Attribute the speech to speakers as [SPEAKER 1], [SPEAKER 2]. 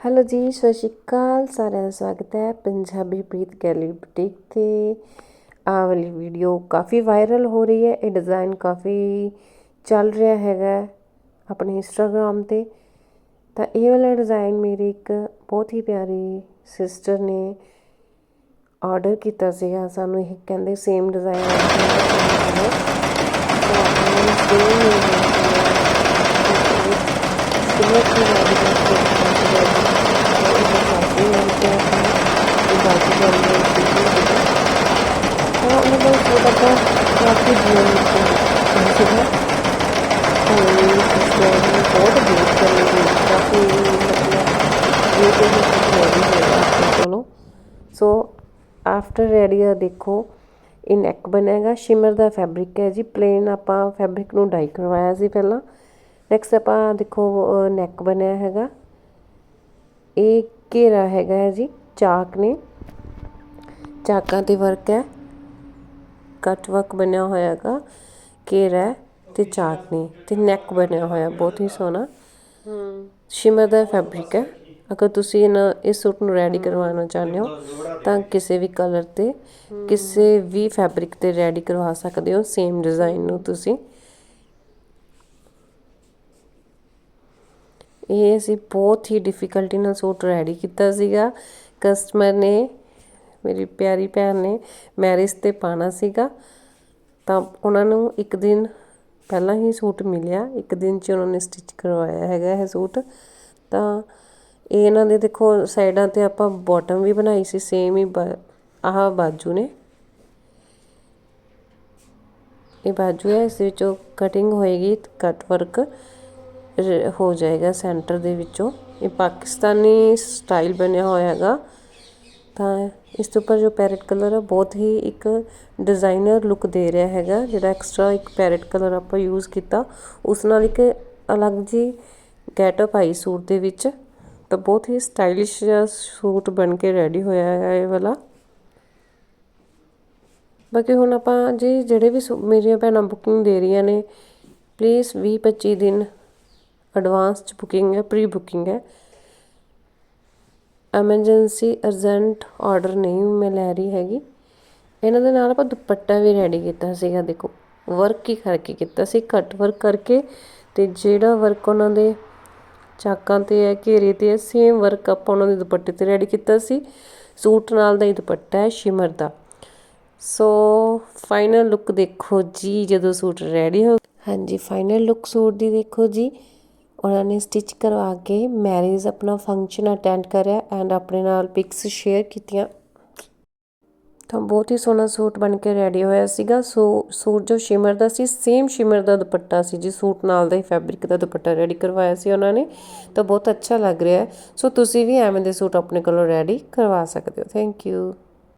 [SPEAKER 1] Hello ਜੀ, ਸਤਿ ਸ਼੍ਰੀ ਅਕਾਲ। ਸਾਰਿਆਂ ਦਾ ਸਵਾਗਤ ਹੈ ਪੰਜਾਬੀ ਪ੍ਰੀਤ ਗੈਲਰੀ ਬੁਟੀਕ ਤੇ। ਆਹ ਵਾਲੀ ਵੀਡੀਓ ਕਾਫੀ ਵਾਇਰਲ ਹੋ ਰਹੀ ਹੈ। ਇਹ ਡਿਜ਼ਾਈਨ ਕਾਫੀ ਚੱਲ ਰਿਹਾ ਹੈਗਾ ਆਪਣੇ ਇੰਸਟਾਗ੍ਰam ਤੇ। ਤਾਂ ਇਹ ਵਾਲਾ ਡਿਜ਼ਾਈਨ ਮੇਰੀ ਇੱਕ ਬਹੁਤ ਹੀ ਪਿਆਰੀ ਸਿਸਟਰ ਨੇ ਆਰਡਰ ਕੀਤਾ ਸੀਗਾ। ਸਾਨੂੰ ਇਹ ਕਹਿੰਦੇ ਸੇਮ ਡਿਜ਼ਾਈਨ ਸਿਲੈਕਟ ਕਰ ਬਾਕੀ ਸੋ ਆਫਟਰ ਰੈਡੀਆ ਦੇਖੋ ਇਹ ਨੈਕ ਬਣੇਗਾ ਸ਼ਿਮਰ ਦਾ ਫੈਬਰਿਕ ਹੈ ਜੀ ਪਲੇਨ ਆਪਾਂ ਫੈਬਰਿਕ ਨੂੰ ਡਾਈ ਕਰਵਾਇਆ ਸੀ ਪਹਿਲਾਂ। ਨੈਕਸਟ ਆਪਾਂ ਦੇਖੋ ਨੈਕ ਬਣਿਆ ਹੈਗਾ। ਇਹ ਘੇਰਾ ਹੈਗਾ ਹੈ ਜੀ, ਚਾਕ ਨੇ। ਚਾਕਾਂ ਤੇ ਵਰਕ ਹੈ। ਕੱਟ ਵਰਕ ਬਣਿਆ ਹੋਇਆ ਹੈਗਾ ਘੇਰਾ ਤੇ ਚਾਟਨੀ ਨੇ ਤੇ ਨੈਕ ਬਣਿਆ ਹੋਇਆ, ਬਹੁਤ ਹੀ ਸੋਹਣਾ। ਸ਼ਿਮਰ ਦਾ ਫੈਬਰਿਕ ਹੈ। ਅਗਰ ਤੁਸੀਂ ਇਹਨਾਂ, ਇਸ ਸੂਟ ਨੂੰ ਰੈਡੀ ਕਰਵਾਉਣਾ ਚਾਹੁੰਦੇ ਹੋ, ਤਾਂ ਕਿਸੇ ਵੀ ਕਲਰ ਤੇ ਕਿਸੇ ਵੀ ਫੈਬਰਿਕ ਤੇ ਰੈਡੀ ਕਰਵਾ ਸਕਦੇ ਹੋ ਸੇਮ ਡਿਜ਼ਾਈਨ ਨੂੰ ਤੁਸੀਂ। ਇਹ ਅਸੀਂ ਬਹੁਤ ਹੀ ਡਿਫਿਕਲਟੀ ਨਾਲ ਸੂਟ ਰੈਡੀ ਕੀਤਾ ਸੀਗਾ। ਕਸਟਮਰ ਨੇ ਮੇਰੀ ਪਿਆਰੀ ਭੈਣ ਨੇ ਮੈਰਿਜ ਤੇ ਪਾਣਾ ਸੀਗਾ, ਤਾਂ ਉਹਨਾਂ ਨੂੰ ਇੱਕ ਦਿਨ ਪਹਿਲਾਂ ਹੀ ਸੂਟ ਮਿਲਿਆ, ਇੱਕ ਦਿਨ 'ਚ ਉਹਨਾਂ ਨੇ ਸਟਿਚ ਕਰਵਾਇਆ ਹੈਗਾ ਇਹ ਸੂਟ। ਤਾਂ ਇਹ ਇਹਨਾਂ ਦੇ ਦੇਖੋ ਸਾਈਡਾਂ ਤੇ ਆਪਾਂ ਬਾਟਮ ਵੀ ਬਣਾਈ ਸੀ ਸੇਮ ਹੀ ਆਹ ਬਾਜੂ ਨੇ। ਇਹ ਬਾਜੂ ਹੈ, ਇਸ ਵਿੱਚੋਂ ਕਟਿੰਗ ਹੋਏਗੀ ਕਟ ਵਰਕ ਹੋ ਜਾਏਗਾ ਸੈਂਟਰ ਦੇ ਵਿੱਚੋਂ। ਇਹ ਪਾਕਿਸਤਾਨੀ ਸਟਾਈਲ ਬਣਿਆ ਹੋਇਆ ਹੈਗਾ। ਤਾਂ ਇਸ ਤੋਂ ਉੱਪਰ ਜੋ ਪੈਰਟ ਕਲਰ ਆ, ਬਹੁਤ ਹੀ ਇੱਕ ਡਿਜ਼ਾਇਨਰ ਲੁੱਕ ਦੇ ਰਿਹਾ ਹੈਗਾ, ਜਿਹੜਾ ਐਕਸਟਰਾ ਇੱਕ ਪੈਰਟ ਕਲਰ ਆਪਾਂ ਯੂਜ਼ ਕੀਤਾ। ਉਸ ਨਾਲ ਇੱਕ ਅਲੱਗ ਜੀ ਗੈਟਅਪ ਆਈ ਸੂਟ ਦੇ ਵਿੱਚ, ਤਾਂ ਬਹੁਤ ਹੀ ਸਟਾਈਲਿਸ਼ ਜਿਹਾ ਸੂਟ ਬਣ ਕੇ ਰੈਡੀ ਹੋਇਆ ਹੈ ਇਹ ਵਾਲਾ। ਬਾਕੀ ਹੁਣ ਆਪਾਂ ਜੀ ਜਿਹੜੇ ਵੀ ਮੇਰੀਆਂ ਭੈਣਾਂ ਬੁਕਿੰਗ ਦੇ ਰਹੀਆਂ ਨੇ ਪਲੀਜ਼ 20 25 ਦਿਨ ਐਡਵਾਂਸ ਚ ਬੁਕਿੰਗ ਹੈ ਪ੍ਰੀ ਬੁਕਿੰਗ ਹੈ। ਐਮਰਜੈਂਸੀ ਅਰਜੈਂਟ ਔਡਰ ਨਹੀਂ ਮੈਂ ਲੈ ਰਹੀ ਹੈਗੀ। ਇਹਨਾਂ ਦੇ ਨਾਲ ਆਪਾਂ ਦੁਪੱਟਾ ਵੀ ਰੈਡੀ ਕੀਤਾ ਸੀਗਾ, ਦੇਖੋ। ਵਰਕ ਹੀ ਕਰਕੇ ਕੀਤਾ ਸੀ, ਘੱਟ ਵਰਕ ਕਰਕੇ। ਤੇ ਜਿਹੜਾ ਵਰਕ ਉਹਨਾਂ ਦੇ ਚਾਕਾਂ ਤੇ ਹੈ, ਘੇਰੇ ਤੇ ਹੈ ਸੇਮ ਵਰਕ ਆਪਾਂ ਉਹਨਾਂ ਦੇ ਦੁਪੱਟੇ ਤੇ ਰੈਡੀ ਕੀਤਾ ਸੀ। ਸੂਟ ਨਾਲ ਦਾ ਹੀ ਦੁਪੱਟਾ ਹੈ ਸ਼ਿਮਰ ਦਾ। ਸੋ ਫਾਈਨਲ ਲੁੱਕ ਦੇਖੋ ਜੀ, ਜਦੋਂ ਸੂਟ ਰੈਡੀ ਹੋ ਹਾਂਜੀ ਫਾਈਨਲ ਲੁੱਕ ਸੂਟ ਦੀ ਦੇਖੋ ਜੀ। ਉਹਨਾਂ ਨੇ ਸਟਿਚ ਕਰਵਾ ਕੇ ਮੈਰਿਜ ਆਪਣਾ ਫੰਕਸ਼ਨ ਅਟੈਂਡ ਕਰਿਆ ਐਂਡ ਆਪਣੇ ਨਾਲ ਪਿਕਸ ਸ਼ੇਅਰ ਕੀਤੀਆਂ। ਤਾਂ ਬਹੁਤ ਹੀ ਸੋਹਣਾ ਸੂਟ ਬਣ ਕੇ ਰੈਡੀ ਹੋਇਆ ਸੀਗਾ। ਸੋ ਸੂਟ ਜੋ ਸ਼ਿਮਰ ਦਾ ਸੀ ਸੇਮ ਸ਼ਿਮਰ ਦਾ ਦੁਪੱਟਾ ਸੀ ਜੀ। ਸੂਟ ਨਾਲ ਦਾ ਹੀ ਫੈਬਰਿਕ ਦਾ ਦੁਪੱਟਾ ਰੈਡੀ ਕਰਵਾਇਆ ਸੀ ਉਹਨਾਂ ਨੇ। ਤਾਂ ਬਹੁਤ ਅੱਛਾ ਲੱਗ ਰਿਹਾ। ਸੋ ਤੁਸੀਂ ਵੀ ਐਵੇਂ ਦੇ ਸੂਟ ਆਪਣੇ ਕੋਲੋਂ ਰੈਡੀ ਕਰਵਾ ਸਕਦੇ ਹੋ। Thank you